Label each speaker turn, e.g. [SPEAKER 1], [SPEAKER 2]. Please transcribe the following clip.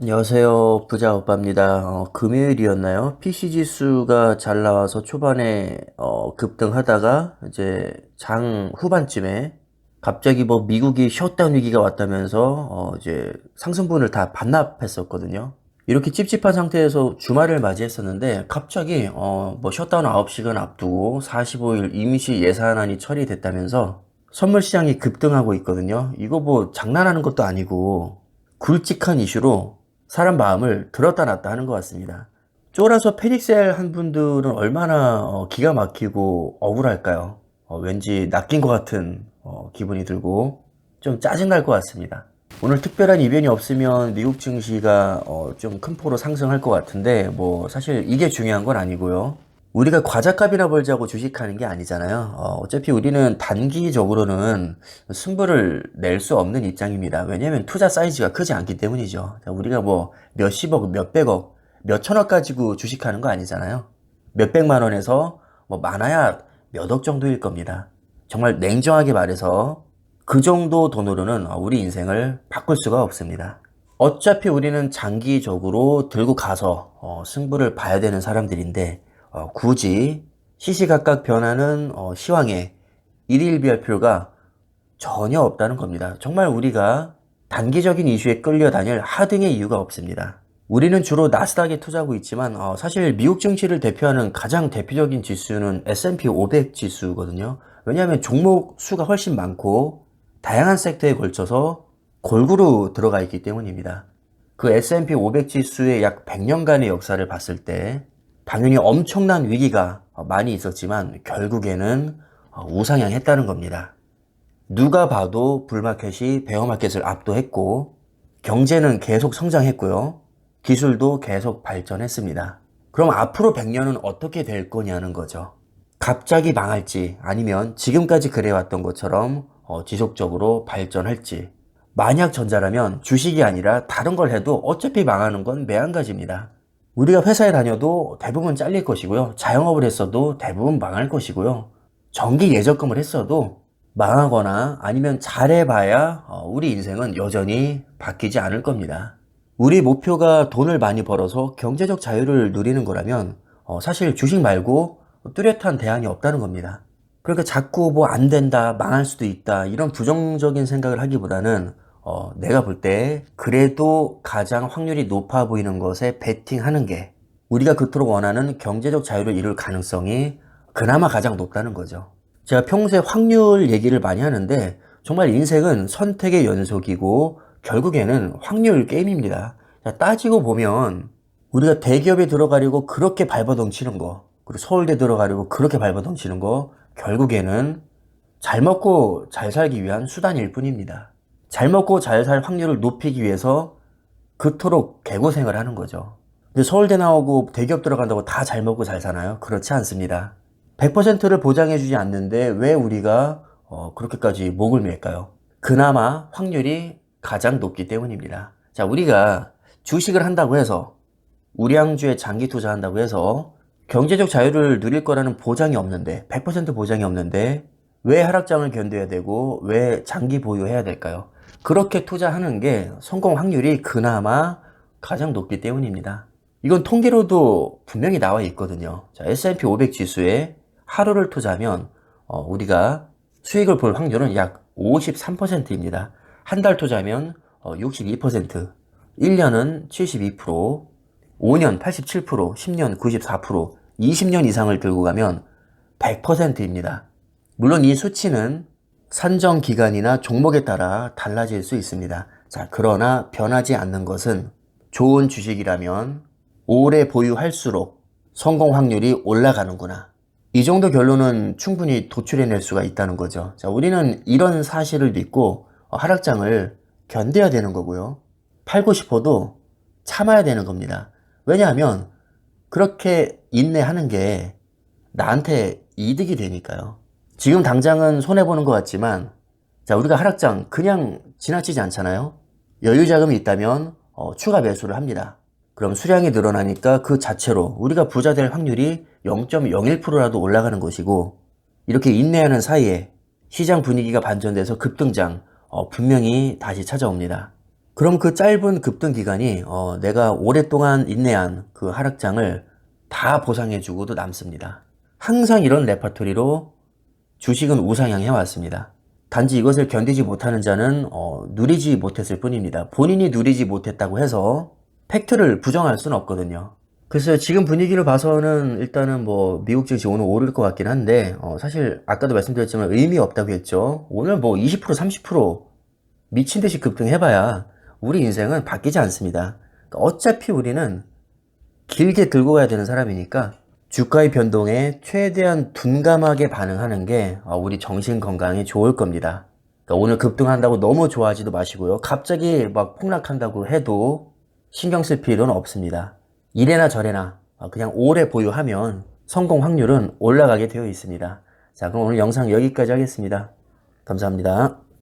[SPEAKER 1] 안녕하세요. 부자 오빠입니다. 어, 금요일이었나요? PC 지수가 잘 나와서 초반에 어, 급등하다가 이제 장 후반쯤에 갑자기 뭐 미국이 셧다운 위기가 왔다면서 어, 이제 상승분을 다 반납했었거든요. 이렇게 찝찝한 상태에서 주말을 맞이했었는데 갑자기 어, 뭐 셧다운 9시간 앞두고 45일 임시 예산안이 처리됐다면서 선물 시장이 급등하고 있거든요. 이거 뭐 장난하는 것도 아니고 굵직한 이슈로 사람 마음을 들었다 놨다 하는 것 같습니다. 쫄아서 패닉셀 한 분들은 얼마나 어, 기가 막히고 억울할까요? 어, 왠지 낚인 것 같은 어, 기분이 들고 좀 짜증날 것 같습니다. 오늘 특별한 이변이 없으면 미국 증시가 어, 좀큰 폭으로 상승할 것 같은데 뭐 사실 이게 중요한 건 아니고요. 우리가 과자값이나 벌자고 주식하는 게 아니잖아요. 어, 어차피 우리는 단기적으로는 승부를 낼 수 없는 입장입니다. 왜냐하면 투자 사이즈가 크지 않기 때문이죠. 자, 우리가 뭐 몇십억, 몇백억, 몇천억 가지고 주식하는 거 아니잖아요. 몇백만 원에서 뭐 많아야 몇 억 정도일 겁니다. 정말 냉정하게 말해서 그 정도 돈으로는 우리 인생을 바꿀 수가 없습니다. 어차피 우리는 장기적으로 들고 가서 어, 승부를 봐야 되는 사람들인데 어, 굳이 시시각각 변하는 어, 시황에 일일비할 필요가 전혀 없다는 겁니다. 정말 우리가 단기적인 이슈에 끌려다닐 하등의 이유가 없습니다. 우리는 주로 나스닥에 투자하고 있지만 어, 사실 미국 증시를 대표하는 가장 대표적인 지수는 S&P 500 지수거든요. 왜냐하면 종목 수가 훨씬 많고 다양한 섹터에 걸쳐서 골고루 들어가 있기 때문입니다. 그 S&P 500 지수의 약 100년간의 역사를 봤을 때 당연히 엄청난 위기가 많이 있었지만 결국에는 우상향했다는 겁니다. 누가 봐도 불마켓이 베어마켓을 압도했고 경제는 계속 성장했고요. 기술도 계속 발전했습니다. 그럼 앞으로 100년은 어떻게 될 거냐는 거죠. 갑자기 망할지 아니면 지금까지 그래왔던 것처럼 어, 지속적으로 발전할지 만약 전자라면 주식이 아니라 다른 걸 해도 어차피 망하는 건 매한가지입니다. 우리가 회사에 다녀도 대부분 잘릴 것이고요. 자영업을 했어도 대부분 망할 것이고요. 정기 예적금을 했어도 망하거나 아니면 잘해봐야 어, 우리 인생은 여전히 바뀌지 않을 겁니다. 우리 목표가 돈을 많이 벌어서 경제적 자유를 누리는 거라면 어, 사실 주식 말고 뚜렷한 대안이 없다는 겁니다. 그러니까 자꾸 뭐 안 된다, 망할 수도 있다 이런 부정적인 생각을 하기보다는 어, 내가 볼 때 그래도 가장 확률이 높아 보이는 것에 베팅하는 게 우리가 그토록 원하는 경제적 자유를 이룰 가능성이 그나마 가장 높다는 거죠. 제가 평소에 확률 얘기를 많이 하는데 정말 인생은 선택의 연속이고 결국에는 확률 게임입니다. 자, 따지고 보면 우리가 대기업에 들어가려고 그렇게 발버둥치는 거 그리고 서울대 들어가려고 그렇게 발버둥치는 거 결국에는 잘 먹고 잘 살기 위한 수단일 뿐입니다. 잘 먹고 잘 살 확률을 높이기 위해서 그토록 개고생을 하는 거죠. 근데 서울대 나오고 대기업 들어간다고 다 잘 먹고 잘 사나요? 그렇지 않습니다. 100%를 보장해주지 않는데 왜 우리가 어, 그렇게까지 목을 맬까요? 그나마 확률이 가장 높기 때문입니다. 자, 우리가 주식을 한다고 해서 우량주에 장기 투자한다고 해서 경제적 자유를 누릴 거라는 보장이 없는데 100% 보장이 없는데 왜 하락장을 견뎌야 되고 왜 장기 보유해야 될까요? 그렇게 투자하는 게 성공 확률이 그나마 가장 높기 때문입니다. 이건 통계로도 분명히 나와 있거든요. 자, S&P 500 지수에 하루를 투자하면 어, 우리가 수익을 볼 확률은 약 53%입니다. 한 달 투자하면 어, 62%, 1년은 72%, 5년 87%, 10년 94%, 20년 이상을 들고 가면 100%입니다. 물론 이 수치는 산정 기간이나 종목에 따라 달라질 수 있습니다. 자, 그러나 변하지 않는 것은 좋은 주식이라면 오래 보유할수록 성공 확률이 올라가는구나. 이 정도 결론은 충분히 도출해낼 수가 있다는 거죠. 자, 우리는 이런 사실을 믿고 하락장을 견뎌야 되는 거고요. 팔고 싶어도 참아야 되는 겁니다. 왜냐하면 그렇게 인내하는 게 나한테 이득이 되니까요. 지금 당장은 손해보는 것 같지만, 자, 우리가 하락장 그냥 지나치지 않잖아요? 여유 자금이 있다면, 어, 추가 매수를 합니다. 그럼 수량이 늘어나니까 그 자체로 우리가 부자 될 확률이 0.01%라도 올라가는 것이고, 이렇게 인내하는 사이에 시장 분위기가 반전돼서 급등장, 어, 분명히 다시 찾아옵니다. 그럼 그 짧은 급등 기간이 어, 내가 오랫동안 인내한 그 하락장을 다 보상해주고도 남습니다. 항상 이런 레파토리로 주식은 우상향해 왔습니다. 단지 이것을 견디지 못하는 자는 어, 누리지 못했을 뿐입니다. 본인이 누리지 못했다고 해서 팩트를 부정할 수는 없거든요. 글쎄요, 지금 분위기를 봐서는 일단은 뭐 미국 증시 오늘 오를 것 같긴 한데 어, 사실 아까도 말씀드렸지만 의미 없다고 했죠. 오늘 뭐 20% 30% 미친 듯이 급등해봐야 우리 인생은 바뀌지 않습니다. 그러니까 어차피 우리는 길게 들고 가야 되는 사람이니까 주가의 변동에 최대한 둔감하게 반응하는 게 어, 우리 정신 건강에 좋을 겁니다. 그러니까 오늘 급등한다고 너무 좋아하지도 마시고요. 갑자기 막 폭락한다고 해도 신경 쓸 필요는 없습니다. 이래나 저래나 어, 그냥 오래 보유하면 성공 확률은 올라가게 되어 있습니다. 자, 그럼 오늘 영상 여기까지 하겠습니다. 감사합니다.